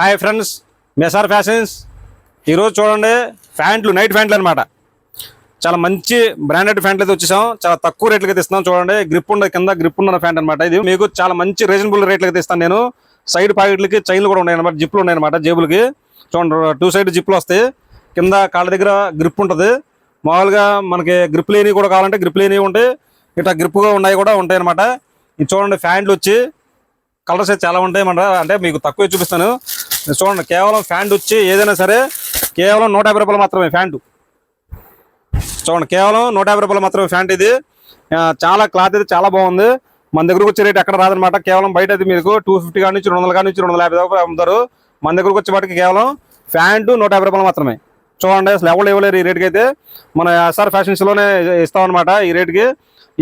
Hi friends మెసార్ fashions ఈరోజు చూడండి ప్యాంట్లు నైట్ ప్యాంట్లు అనమాట చాలా మంచి బ్రాండెడ్ ప్యాంట్లు అయితే వచ్చేసాం. చాలా తక్కువ రేట్లకి అయితే ఇస్తున్నాం చూడండి. గ్రిప్ ఉన్న కింద గ్రిప్ ఉన్న ప్యాంట్ అనమాట ఇది. మీకు చాలా మంచి రీజనబుల్ రేట్లకి అయితే ఇస్తాను నేను. సైడ్ పాకెట్లకి చైన్లు కూడా ఉన్నాయి అనమాట జిప్లు ఉన్నాయి అనమాట జేబులకి. చూడండి టూ సైడ్ జిప్లు వస్తాయి. కింద కాళ్ళ దగ్గర గ్రిప్ ఉంటుంది. మామూలుగా మనకి గ్రిప్ లేని కూడా కావాలంటే గ్రిప్ లేనివి ఉంటాయి ఇట్లా గ్రిప్గా ఉన్నాయి కూడా ఉంటాయి అనమాట ఇది చూడండి ప్యాంట్లు వచ్చి కలర్స్ అయితే చాలా ఉంటాయి మన అంటే మీకు తక్కువ చూపిస్తాను. చూడండి కేవలం ఫ్యాంట్ వచ్చి ఏదైనా సరే కేవలం నూట యాభై రూపాయలు మాత్రమే ఫ్యాంటు. చూడండి కేవలం నూట యాభై రూపాయలు మాత్రమే ఫ్యాంట్ ఇది. చాలా క్లాత్ అయితే చాలా బాగుంది. మన దగ్గరకు వచ్చే రేట్ ఎక్కడ రాదనమాట కేవలం బయట అయితే మీకు టూ ఫిఫ్టీ కాడి నుంచి రెండు వందల కాడి నుంచి రెండు వందల యాభై దాకా అమ్ముతారు. మన దగ్గరకు వచ్చే వాటికి కేవలం ఫ్యాంటు నూట యాభై రూపాయలు మాత్రమే. చూడండి అసలు ఎవరు ఇవ్వలేరు ఈ రేట్కి అయితే. మన ఎస్ఆర్ ఫ్యాషన్స్లోనే ఇస్తాం అనమాట ఈ రేట్కి.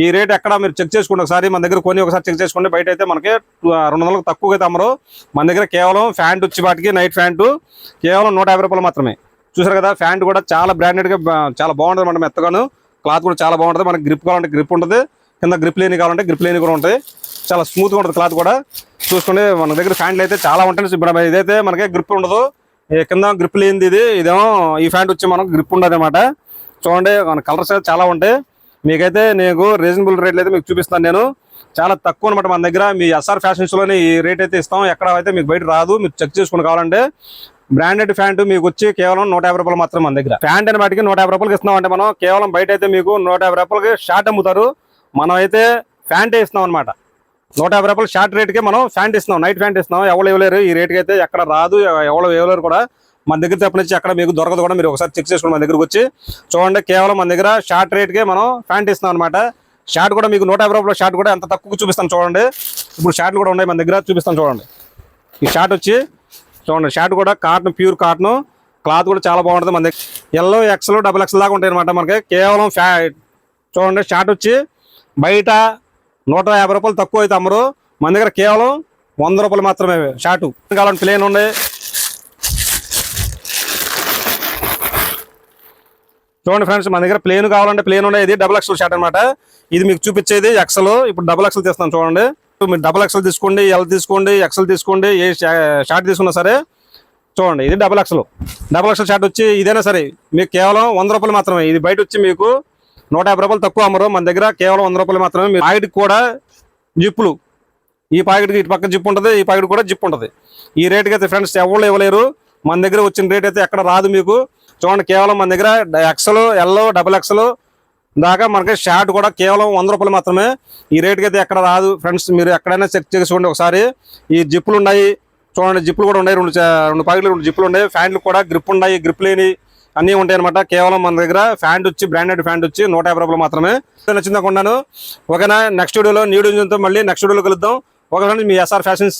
ఈ రేట్ ఎక్కడ మీరు చెక్ చేసుకోండి ఒకసారి మన దగ్గర కొని ఒకసారి చెక్ చేసుకోండి బయట అయితే మనకి రెండు వందలకు తక్కువగా అయితే అమ్మరు. మన దగ్గర కేవలం ఫ్యాంట్ వచ్చి వాటికి నైట్ ఫ్యాంటు కేవలం నూట యాభై రూపాయలు మాత్రమే. చూసారు కదా ఫ్యాంట్ కూడా చాలా బ్రాండెడ్గా చాలా బాగుంటుంది మన మెత్తగాను. క్లాత్ కూడా చాలా బాగుంటుంది. మనకి గ్రిప్ కావాలంటే గ్రిప్ ఉంటుంది. కింద గ్రిప్ లేని కావాలంటే గ్రిప్ లేని కూడా ఉంటాయి చాలా స్మూత్గా ఉంటుంది క్లాత్ కూడా. చూసుకోండి మన దగ్గర ఫ్యాంట్లు అయితే చాలా ఉంటాయి. ఇప్పుడు ఇదైతే మనకి గ్రిప్ ఉండదు. కింద గ్రిప్ లేనిది ఇది. ఇదేమో ఈ ఫ్యాంట్ వచ్చి మనకు గ్రిప్ ఉండదు అనమాట చూడండి మన కలర్స్ అయితే చాలా ఉంటాయి. మీకైతే నేను రీజనబుల్ రేట్లు అయితే మీకు చూపిస్తాను నేను. చాలా తక్కువ అనమాట మన దగ్గర. మీ ఎస్ఆర్ ఫ్యాషన్స్లోనే ఈ రేట్ అయితే ఇస్తాం. ఎక్కడ అయితే మీకు బయట రాదు. మీరు చెక్ చేసుకుని కావాలంటే బ్రాండెడ్ ప్యాంట్ మీకు వచ్చి కేవలం నూట యాభై రూపాయలు మాత్రం మన దగ్గర. ప్యాంట్ అని వాటికి నూట యాభై రూపాయలకి ఇస్తున్నాం అంటే మనం కేవలం బయట అయితే మీకు నూట యాభై రూపాయలకి షార్ట్ అమ్ముతారు. మనం అయితే ప్యాంటే ఇస్తున్నాం అనమాట నూట యాభై రూపాయలు షార్ట్ రేట్కే మనం ప్యాంట్ ఇస్తున్నాం నైట్ ప్యాంట్ ఇస్తున్నాం. ఎవరు ఇవ్వలేరు ఈ రేట్కి అయితే ఎక్కడ రాదు ఎవరు ఇవ్వలేరు కూడా. మన దగ్గర తప్పనిచ్చి అక్కడ మీకు దొరకదు కూడా మీరు ఒకసారి చెక్ చేసుకోండి మన దగ్గరకు వచ్చి చూడండి. కేవలం మన దగ్గర షార్ట్ రేట్కే మనం ప్యాంట్ ఇస్తున్నాం అనమాట షార్ట్ కూడా మీకు నూట యాభై రూపాయల షార్ట్ కూడా ఎంత తక్కువ చూపిస్తాను చూడండి. ఇప్పుడు షార్ట్లు కూడా ఉన్నాయి మన దగ్గర చూపిస్తాను చూడండి. ఈ షార్ట్ వచ్చి చూడండి షార్ట్ కూడా కాటన్ ప్యూర్ కాటన్. క్లాత్ కూడా చాలా బాగుంటుంది మన దగ్గర. ఎల్లో ఎక్స్లో డబుల్ ఎక్స్ దాకా ఉంటాయి అనమాట మనకి. కేవలం ఫ్యా చూడండి షార్ట్ వచ్చి బయట నూట యాభై రూపాయలు తక్కువ అయితే అమ్మరు. మన దగ్గర కేవలం వంద రూపాయలు మాత్రమే షార్ట్ కావాలంటే ప్లేన్ ఉండే చూడండి ఫ్రెండ్స్ మన దగ్గర ప్లేన్ కావాలంటే ప్లేన్ ఉండే ఇది డబుల్ ఎక్స్ఎల్ షార్ట్ అనమాట ఇది మీకు చూపించేది ఎక్సెల్ ఇప్పుడు డబుల్ ఎక్సల్ తీస్తాను చూడండి. మీరు డబుల్ ఎక్స్ఎల్ తీసుకోండి ఎల్ తీసుకోండి ఎక్సెల్ తీసుకోండి ఏ షార్ట్ తీసుకున్నా సరే చూడండి ఇది double XL double XL shirt వచ్చి ఇదైనా సరే మీకు కేవలం వంద రూపాయలు మాత్రమే. ఇది బయట వచ్చి మీకు నూట యాభై రూపాయలు తక్కువ అమ్మరు. మన దగ్గర కేవలం వంద రూపాయలు మాత్రమే మీ పాకెట్కి కూడా జిప్పులు. ఈ పాకెట్కి ఇటు పక్క జిప్ ఉంటుంది ఈ పాకెట్ కూడా జిప్ ఉంటుంది. ఈ రేట్కి అయితే ఫ్రెండ్స్ ఎవరు ఇవ్వలేరు. మన దగ్గర వచ్చిన రేట్ అయితే ఎక్కడ రాదు మీకు. చూడండి కేవలం మన దగ్గర ఎక్సలు ఎల్లో డబుల్ ఎక్సలు దాకా మనకి షార్ట్ కూడా కేవలం వంద రూపాయలు మాత్రమే. ఈ రేట్కి అయితే ఎక్కడ రాదు. ఫ్రెండ్స్ మీరు ఎక్కడైనా చెక్ చేసుకోండి ఒకసారి. ఈ జిప్పులు ఉన్నాయి. చూడండి జిప్పులు కూడా ఉన్నాయి. రెండు రెండు పాకెట్లు రెండు జిప్పులు ఉన్నాయి. ఫ్యాంట్లు కూడా గ్రిప్ ఉన్నాయి. గ్రిప్ లేని అన్నీ ఉంటాయి అనమాట కేవలం మన దగ్గర ఫ్యాంట్ వచ్చి బ్రాండెడ్ ఫ్యాంట్ వచ్చి నూట యాభై రూపాయలు మాత్రమే. నచ్చిందా కొన్నాను? ఓకేనా? నెక్స్ట్ వీడియోలో న్యూ డిజైన్తో మళ్ళీ నెక్స్ట్ వీడియోలో కలుద్దాం. ఓకే మీ ఎస్ఆర్ ఫ్యాషన్స్